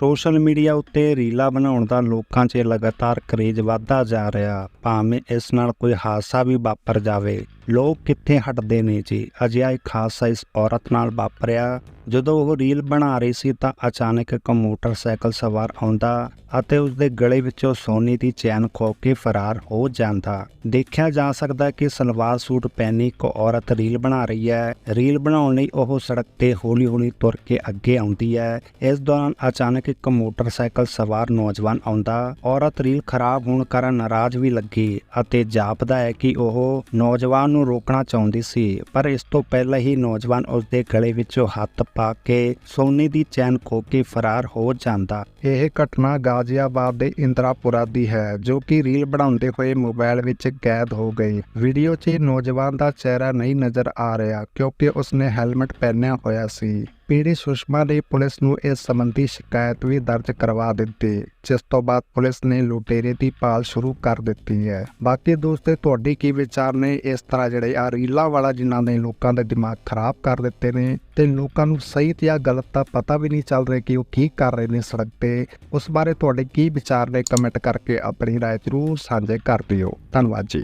Social media ਉੱਤੇ ਰੀਲਾਂ ਬਣਾਉਣ ਦਾ ਲੋਕਾਂ 'ਚ ਲਗਾਤਾਰ ਕਰੇਜ਼ ਵਧਦਾ ਜਾ ਰਿਹਾ। ਭਾਵੇਂ ਇਸ ਨਾਲ ਕੋਈ ਹਾਦਸਾ ਵੀ ਵਾਪਰ ਜਾਵੇ, ਲੋਕ ਕਿੱਥੇ ਹਟਦੇ ਨੇ ਜੀ? ਅਜਿਹਾ ਇੱਕ ਹਾਦਸਾ ਇਸ ਔਰਤ ਨਾਲ ਵਾਪਰਿਆ। ਜਦੋਂ ਉਹ ਰੀਲ ਬਣਾ ਰਹੀ ਸੀ ਤਾਂ ਅਚਾਨਕ ਇੱਕ ਮੋਟਰਸਾਈਕਲ ਸਵਾਰ ਆਉਂਦਾ ਅਤੇ ਉਸ ਦੇ ਗਲੇ ਵਿੱਚੋਂ ਸੋਨੇ ਦੀ ਚੈਨ ਖੋ ਕੇ ਫਰਾਰ ਹੋ ਜਾਂਦਾ। ਦੇਖਿਆ ਜਾ ਸਕਦਾ ਕਿ ਸਲਵਾਰ ਸੂਟ ਪਹਿਨੀ ਇੱਕ ਔਰਤ ਰੀਲ ਬਣਾ ਰਹੀ ਹੈ। ਰੀਲ ਬਣਾਉਣ ਲਈ ਉਹ ਸੜਕ ਤੇ ਹੌਲੀ-ਹੌਲੀ ਤੁਰ ਕੇ ਅੱਗੇ ਆਉਂਦੀ ਹੈ। ਇਸ ਦੌਰਾਨ ਅਚਾਨਕ ਇੱਕ ਮੋਟਰਸਾਈਕਲ ਸਵਾਰ ਨੌਜਵਾਨ ਆਉਂਦਾ। ਔਰਤ ਰੀਲ ਖਰਾਬ ਹੋਣ ਕਾਰਨ ਨਾਰਾਜ਼ ਵੀ ਲੱਗੀ ਅਤੇ ਜਾਪਦਾ ਹੈ ਕਿ ਉਹ ਨੌਜਵਾਨ ਨੂੰ ਰੋਕਣਾ ਚਾਹੁੰਦੀ ਸੀ, ਪਰ ਇਸ ਤੋਂ ਪਹਿਲਾਂ ਹੀ ਨੌਜਵਾਨ ਉਸ ਦੇ ਗਲੇ ਵਿੱਚੋਂ ਹੱਥ ਪਾ ਕੇ ਸੋਨੇ ਦੀ ਚੈਨ ਖੋ ਕੇ ਫਰਾਰ ਹੋ ਜਾਂਦਾ। ਇਹ ਘਟਨਾ ਗਾਜ਼ੀਆਬਾਦ ਦੇ ਇੰਦਰਾਪੁਰਾ ਦੀ ਹੈ, ਜੋ ਕਿ ਰੀਲ ਬਣਾਉਂਦੇ ਹੋਏ ਮੋਬਾਈਲ ਵਿੱਚ ਕੈਦ ਹੋ ਗਈ। ਵੀਡੀਓ 'ਚ ਨੌਜਵਾਨ ਦਾ ਚਿਹਰਾ ਨਹੀਂ ਨਜ਼ਰ ਆ ਰਿਹਾ, ਕਿਉਂਕਿ ਉਸਨੇ ਹੈਲਮਟ ਪਹਿਨਿਆ ਹੋਇਆ ਸੀ। ਪੀੜੀ ਸੁਸ਼ਮਾ ਨੇ ਪੁਲਿਸ ਨੂੰ ਇਸ ਸੰਬੰਧੀ ਸ਼ਿਕਾਇਤ ਵੀ ਦਰਜ ਕਰਵਾ ਦਿੱਤੀ ਜਿਸ ਤੋਂ ਬਾਅਦ ਪੁਲਿਸ ਨੇ ਲੁਟੇਰੇ ਦੀ ਭਾਲ ਸ਼ੁਰੂ ਕਰ ਦਿੱਤੀ ਹੈ ਬਾਕੀ ਦੋਸਤੋ ਤੁਹਾਡੇ ਕੀ ਵਿਚਾਰ ਨੇ ਇਸ ਤਰ੍ਹਾਂ ਜਿਹੜੇ ਆ ਰੀਲਾਂ ਵਾਲਾ ਜਿਨ੍ਹਾਂ ਨੇ ਲੋਕਾਂ ਦੇ ਦਿਮਾਗ ਖਰਾਬ ਕਰ ਦਿੱਤੇ ਨੇ ਤੇ ਲੋਕਾਂ ਨੂੰ ਸਹੀ ਤੇ ਜਾਂ ਗਲਤ ਦਾ ਪਤਾ ਵੀ ਨਹੀਂ ਚੱਲ ਰਿਹਾ ਕਿ ਉਹ ਕੀ ਕਰ ਰਹੇ ਨੇ ਸੜਕ ਤੇ ਉਸ ਬਾਰੇ ਤੁਹਾਡੇ ਕੀ ਵਿਚਾਰ ਨੇ ਕਮੈਂਟ ਕਰਕੇ ਆਪਣੀ رائے ਜ਼ਰੂਰ ਸਾਂਝੇ ਕਰ ਦਿਓ ਧੰਨਵਾਦ ਜੀ